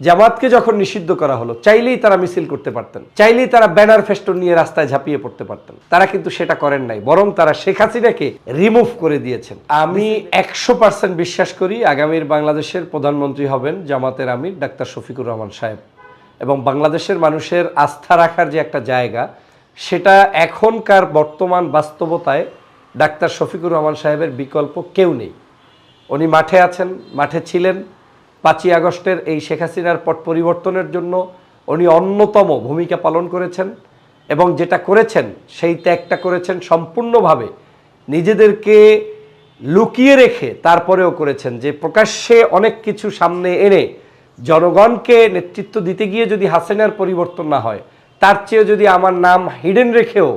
জামাতকে যখন নিষিদ্ধ করা হলো, চাইলেই তারা মিছিল করতে পারতেন, চাইলেই তারা ব্যানার ফেস্টন নিয়ে রাস্তায় ঝাঁপিয়ে পড়তে পারতেন। তারা কিন্তু সেটা করেন নাই, বরং তারা শেখ হাসিনাকে রিমুভ করে দিয়েছেন। আমি একশো পার্সেন্ট বিশ্বাস করি আগামীর বাংলাদেশের প্রধানমন্ত্রী হবেন জামাতের আমির ডাক্তার শফিকুর রহমান সাহেব। এবং বাংলাদেশের মানুষের আস্থা রাখার যে একটা জায়গা, সেটা এখনকার বর্তমান বাস্তবতায় ডাক্তার শফিকুর রহমান সাহেবের বিকল্প কেউ নেই। উনি মাঠে আছেন, মাঠে ছিলেন পাঁচই আগস্টের এই শেখ হাসিনার পট পরিবর্তনের জন্য উনি অন্যতম ভূমিকা পালন করেছেন এবং যেটা করেছেন, সেই ত্যাগটা করেছেন সম্পূর্ণভাবে নিজেদেরকে লুকিয়ে রেখে তারপরেও করেছেন। যে প্রকাশ্যে অনেক কিছু সামনে এনে জনগণকে নেতৃত্ব দিতে গিয়ে যদি হাসিনার পরিবর্তন না হয়, তার চেয়ে যদি আমার নাম হিডেন রেখেও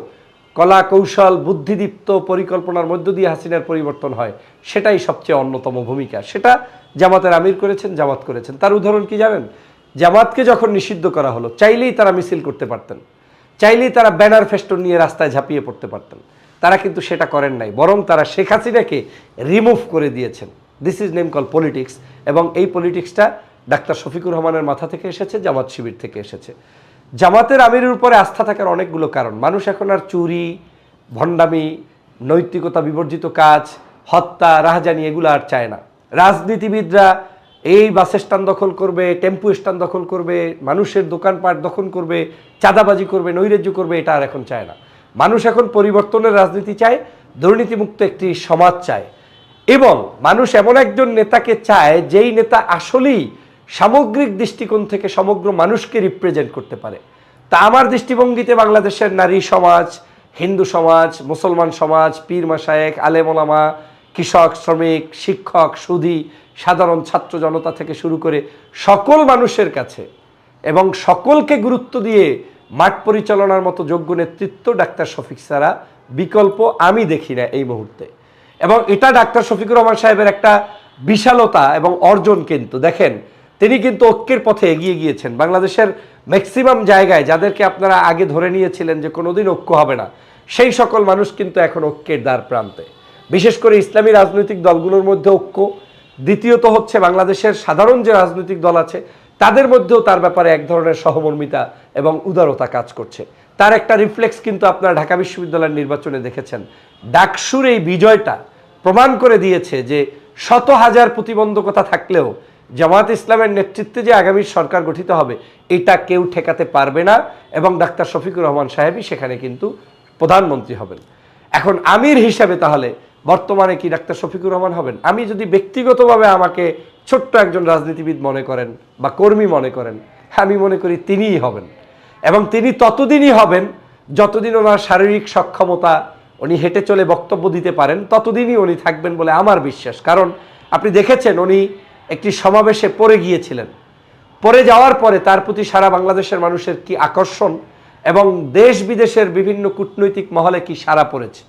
কলা কৌশল বুদ্ধিদীপ্ত পরিকল্পনার মধ্য দিয়ে হাসিনার পরিবর্তন হয়, সেটাই সবচেয়ে অন্যতম ভূমিকা। সেটা জামাতের আমির করেছেন, জামাত করেছেন। তার উদাহরণ কি জানেন? জামাতকে যখন নিষিদ্ধ করা হলো, চাইলেই তারা মিছিল করতে পারতেন। চাইলেই তারা ব্যানার ফেস্টন নিয়ে রাস্তায় ঝাঁপিয়ে পড়তে পারতেন। তারা কিন্তু সেটা করেন নাই, বরং তারা শেখ হাসিনাকে রিমুভ করে দিয়েছেন। This is name call politics এবং এই পলিটিক্সটা ডাক্তার শফিকুর রহমানের মাথা থেকে এসেছে, জামাত শিবির থেকে এসেছে। জামাতের আমিরের উপরে আস্থা থাকার অনেকগুলো কারণ। মানুষ এখন আর চুরি, ভণ্ডামি, নৈতিকতা বিবর্জিত কাজ, হত্যা, রাহাজানি এগুলো আর চায় না। রাজনীতিবিদরা এই বাস স্ট্যান্ড দখল করবে, টেম্পু স্ট্যান্ড দখল করবে, মানুষের দোকানপাট দখল করবে, চাঁদাবাজি করবে, নৈরাজ্য করবে, এটা আর এখন চায় না। মানুষ এখন পরিবর্তনের রাজনীতি চায়, দুর্নীতিমুক্ত একটি সমাজ চায়। এবং মানুষ এমন একজন নেতাকে চায়, যেই নেতা আসলেই সামগ্রিক দৃষ্টিকোণ থেকে সমগ্র মানুষকে রিপ্রেজেন্ট করতে পারে। তা আমার দৃষ্টিভঙ্গিতে বাংলাদেশের নারী সমাজ, হিন্দু সমাজ, মুসলমান সমাজ, পীর মাসায়েক আলেমোলামা কৃষক, শ্রমিক, শিক্ষক, সুধী, সাধারণ ছাত্র জনতা থেকে শুরু করে সকল মানুষের কাছে এবং সকলকে গুরুত্ব দিয়ে মাঠ পরিচালনার মতো যোগ্য নেতৃত্ব ডাক্তার শফিক সারা বিকল্প আমি দেখি না এই মুহূর্তে। এবং এটা ডাক্তার শফিকুর রহমান সাহেবের একটা বিশালতা এবং অর্জন কিন্তু। দেখেন তিনি কিন্তু ঐক্যের পথে এগিয়ে গিয়েছেন। বাংলাদেশের ম্যাক্সিমাম জায়গায় যাদেরকে আপনারা আগে ধরে নিয়েছিলেন যে কোনোদিন ঐক্য হবে না, সেই সকল মানুষ কিন্তু এখন ঐক্যের দ্বার প্রান্তে। বিশেষ করে ইসলামী রাজনৈতিক দলগুলোর মধ্যে ঐক্য। দ্বিতীয়ত হচ্ছে বাংলাদেশের সাধারণ যে রাজনৈতিক দল আছে, তাদের মধ্যেও তার ব্যাপারে এক ধরনের সহমর্মিতা এবং উদারতা কাজ করছে। তার একটা রিফ্লেক্স কিন্তু আপনারা ঢাকা বিশ্ববিদ্যালয়ের নির্বাচনে দেখেছেন। ডাকসুর এই বিজয়টা প্রমাণ করে দিয়েছে যে শত হাজার প্রতিবন্ধকতা থাকলেও জামাত ইসলামের নেতৃত্বে যে আগামী সরকার গঠিত হবে, এটা কেউ ঠেকাতে পারবে না এবং ডাক্তার শফিকুর রহমান সাহেবই সেখানে কিন্তু প্রধানমন্ত্রী হবেন। এখন আমির হিসাবে তাহলে বর্তমানে কি ডাক্তার শফিকুর রহমান হবেন? আমি যদি ব্যক্তিগতভাবে আমাকে ছোট্ট একজন রাজনীতিবিদ মনে করেন বা কর্মী মনে করেন, আমি মনে করি তিনিই হবেন। এবং তিনি ততদিনই হবেন, যতদিন ওনার শারীরিক সক্ষমতা উনি হেঁটে চলে বক্তব্য দিতে পারেন, ততদিনই উনি থাকবেন বলে আমার বিশ্বাস। কারণ আপনি দেখেছেন উনি একটি সমাবেশে পড়ে গিয়েছিলেন। পড়ে যাওয়ার পরে তার প্রতি সারা বাংলাদেশের মানুষের কি আকর্ষণ এবং দেশ বিদেশের বিভিন্ন কূটনৈতিক মহলে কি সারা পড়েছে?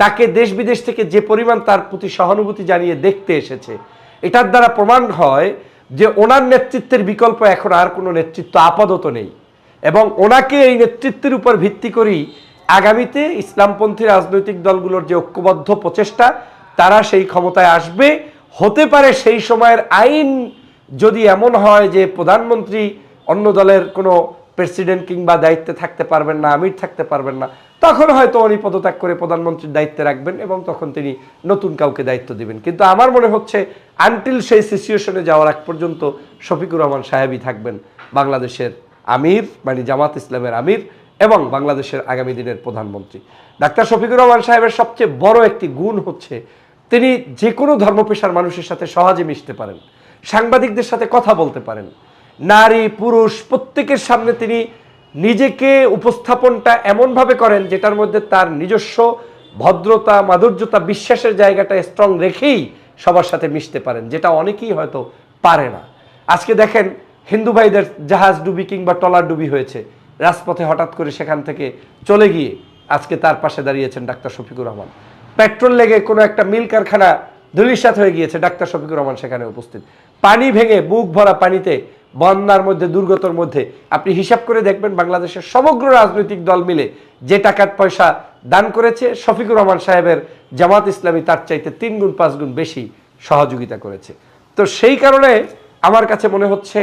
তাকে দেশ বিদেশ থেকে যে পরিমাণ তার প্রতি সহানুভূতি জানিয়ে দেখতে এসেছে, এটার দ্বারা প্রমাণ হয় যে ওনার নেতৃত্বের বিকল্প এখন আর কোনো নেতৃত্ব আপাতত নেই এবং ওনাকে এই নেতৃত্বের উপর ভিত্তি করেই আগামীতে ইসলামপন্থী রাজনৈতিক দলগুলোর যে ঐক্যবদ্ধ প্রচেষ্টা, তারা সেই ক্ষমতায় আসবে হতে পারে সেই সময়ের আইন যদি এমন হয় যে প্রধানমন্ত্রী অন্য দলের কোনো প্রেসিডেন্ট কিংবা দায়িত্বে থাকতে পারবেন না, আমির থাকতে পারবেন না, তখন হয়তো উনি পদত্যাগ করে প্রধানমন্ত্রীর দায়িত্বে রাখবেন এবং তখন তিনি নতুন কাউকে দায়িত্ব দিবেন। কিন্তু আমার মনে হচ্ছে আনটিল সেই সিচুয়েশনে যাওয়ার আগ পর্যন্ত শফিকুর রহমান সাহেবই থাকবেন বাংলাদেশের আমির মানে জামাত ইসলামের আমির এবং বাংলাদেশের আগামী দিনের প্রধানমন্ত্রী। ডাক্তার শফিকুর রহমান সাহেবের সবচেয়ে বড় একটি গুণ হচ্ছে তিনি যে কোনো ধর্মপেশার মানুষের সাথে সহজে মিশতে পারেন, সাংবাদিকদের সাথে কথা বলতে পারেন। নারী, পুরুষ, প্রত্যেকের সামনে তিনি নিজেকে উপস্থাপনটা এমনভাবে করেন যেটার মধ্যে তার নিজস্ব ভদ্রতা, মাধুর্যতা, বিশ্বাসের জায়গাটা স্ট্রং রেখেই সবার সাথে মিশতে পারেন, যেটা অনেকেই হয়তো পারে না। আজকে দেখেন হিন্দু ভাইদের জাহাজ ডুবি কিংবা টলার ডুবি হয়েছে। রাজপথে হঠাৎ করে সেখান থেকে চলে গিয়ে আজকে তার পাশে দাঁড়িয়েছেন ডাক্তার শফিকুর রহমান। পেট্রোল লেগে কোনো একটা মিল কারখানা ধুলিসাত হয়ে গিয়েছে, ডাক্তার শফিকুর রহমান সেখানে উপস্থিত। পানি ভেঙে বুক ভরা পানিতে, বন্যার মধ্যে, দুর্গতর মধ্যে, আপনি হিসাব করে দেখবেন বাংলাদেশের সমগ্র রাজনৈতিক দল মিলে যে টাকার পয়সা দান করেছে, শফিকুর রহমান সাহেবের জামাত ইসলামী তার চাইতে তিন গুণ, পাঁচ গুণ বেশি সহযোগিতা করেছে। তো সেই কারণে আমার কাছে মনে হচ্ছে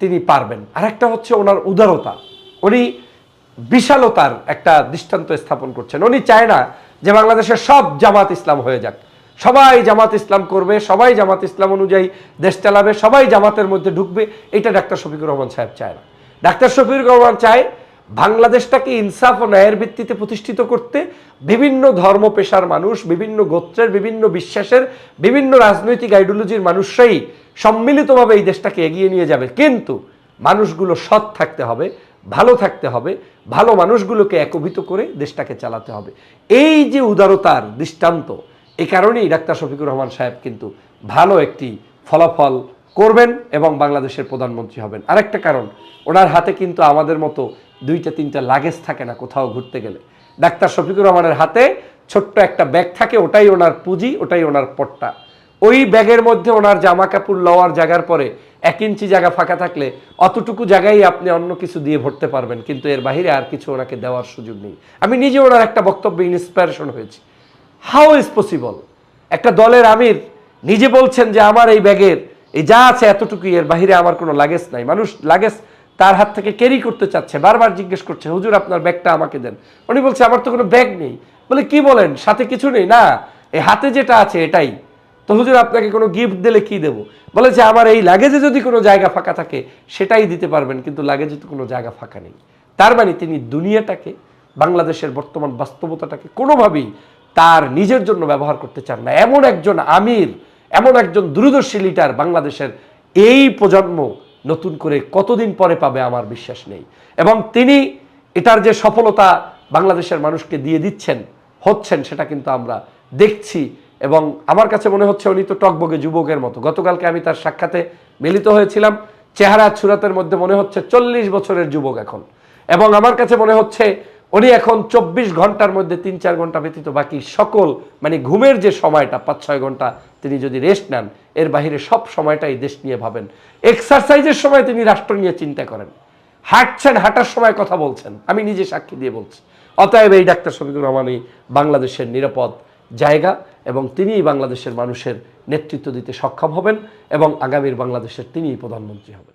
তিনি পারবেন। আর একটা হচ্ছে ওনার উদারতা। উনি বিশালতার একটা দৃষ্টান্ত স্থাপন করছেন। উনি চায় না যে বাংলাদেশের সব জামাত ইসলাম হয়ে যাক। সবাই জামাত ইসলাম করবে, সবাই জামাত ইসলাম অনুযায়ী দেশ চালাবে, সবাই জামাতের মধ্যে ঢুকবে, এটা ডাক্তার শফিকুর রহমান সাহেব চায় না। ডাক্তার শফিকুর রহমান চায় বাংলাদেশটাকে ইনসাফ ও ন্যায়ের ভিত্তিতে প্রতিষ্ঠিত করতে বিভিন্ন ধর্ম পেশার মানুষ, বিভিন্ন গোত্রের, বিভিন্ন বিশ্বাসের, বিভিন্ন রাজনৈতিক আইডিওলজির মানুষরাই সম্মিলিতভাবে এই দেশটাকে এগিয়ে নিয়ে যাবে। কিন্তু মানুষগুলো সৎ থাকতে হবে ভালো থাকতে হবে, ভালো মানুষগুলোকে একভূত করে দেশটাকে চালাতে হবে। এই যে উদারতার দৃষ্টান্ত এই কারণেই ডাক্তার শফিকুর রহমান সাহেব কিন্তু ভালো একটি ফলাফল করবেন এবং বাংলাদেশের প্রধানমন্ত্রী হবেন। আরেকটা কারণ, ওনার হাতে কিন্তু আমাদের মতো দুইটা, তিনটা লাগেজ থাকে না কোথাও ঘুরতে গেলে। ডাক্তার শফিকুর রহমানের হাতে ছোট্ট একটা ব্যাগ থাকে, ওটাই ওনার পুঁজি, ওটাই ওনার পট্টা। ওই ব্যাগের মধ্যে ওনার জামা কাপড় লওয়ার জায়গার পরে এক ইঞ্চি জায়গা ফাঁকা থাকলে অতটুকু জায়গায় আপনি অন্য কিছু দিয়ে ভরতে পারবেন, কিন্তু এর বাহিরে আর কিছু ওনাকে দেওয়ার সুযোগ নেই। আমি নিজে ওনার একটা বক্তব্যে ইন্সপায়ারেশন হয়েছি। হাউ ইজ পসিবল একটা দলের আমির নিজে বলছেন যে আমার এই ব্যাগের এই যা আছে এতটুকুই, এর বাহিরে আমার কোনো লাগেজ নাই। মানুষ লাগেজ তার হাত থেকে ক্যারি করতে চাচ্ছে, বারবার জিজ্ঞেস করছে, হুজুর, আপনার ব্যাগটা আমাকে দেন। উনি বলছে, আমার তো কোনো ব্যাগ নেই। বলে, কি বলেন? সাথে কিছু নেই? না, এই হাতে যেটা আছে এটাই। তো হুজুর আপনাকে কোনো গিফট দিলে কি দেবো? বলে যে, আমার এই লাগেজে যদি কোনো জায়গা ফাঁকা থাকে, সেটাই দিতে পারবেন, কিন্তু লাগেজে তো কোনো জায়গা ফাঁকা নেই। তার মানে তিনি দুনিয়াটাকে, বাংলাদেশের বর্তমান বাস্তবতাটাকে কোনোভাবেই তার নিজের জন্য ব্যবহার করতে চান না। এমন একজন আমির, এমন একজন দূরদর্শী লিডার বাংলাদেশের এই প্রজন্ম নতুন করে কতদিন পরে পাবে আমার বিশ্বাস নেই। এবং তিনি এটার যে সফলতা বাংলাদেশের মানুষকে দিয়ে দিচ্ছেন, হচ্ছেন, সেটা কিন্তু আমরা দেখছি এবং আমার কাছে মনে হচ্ছে উনি তো টকবগে যুবকের মতো। গতকালকে আমি তার সাক্ষাতে মিলিত হয়েছিলাম। চেহারা ছুরাতের মধ্যে মনে হচ্ছে চল্লিশ বছরের যুবক এখন। এবং আমার কাছে মনে হচ্ছে উনি এখন চব্বিশ ঘণ্টার মধ্যে তিন চার ঘণ্টা ব্যতীত বাকি সকল মানে ঘুমের যে সময়টা, পাঁচ ছয় ঘণ্টা তিনি যদি রেস্ট নেন, এর বাইরে সব সময়টাই দেশ নিয়ে ভাবেন। এক্সারসাইজের সময় তিনি রাষ্ট্র নিয়ে চিন্তা করেন। হাঁটছেন, হাঁটার সময় কথা বলছেন। আমি নিজে সাক্ষী দিয়ে বলছি। অতএব এই ডাক্তার শফিকুর রহমানই বাংলাদেশের নিরাপদ জায়গা এবং তিনিই বাংলাদেশের মানুষের নেতৃত্ব দিতে সক্ষম হবেন এবং আগামীর বাংলাদেশের তিনিই প্রধানমন্ত্রী হবেন।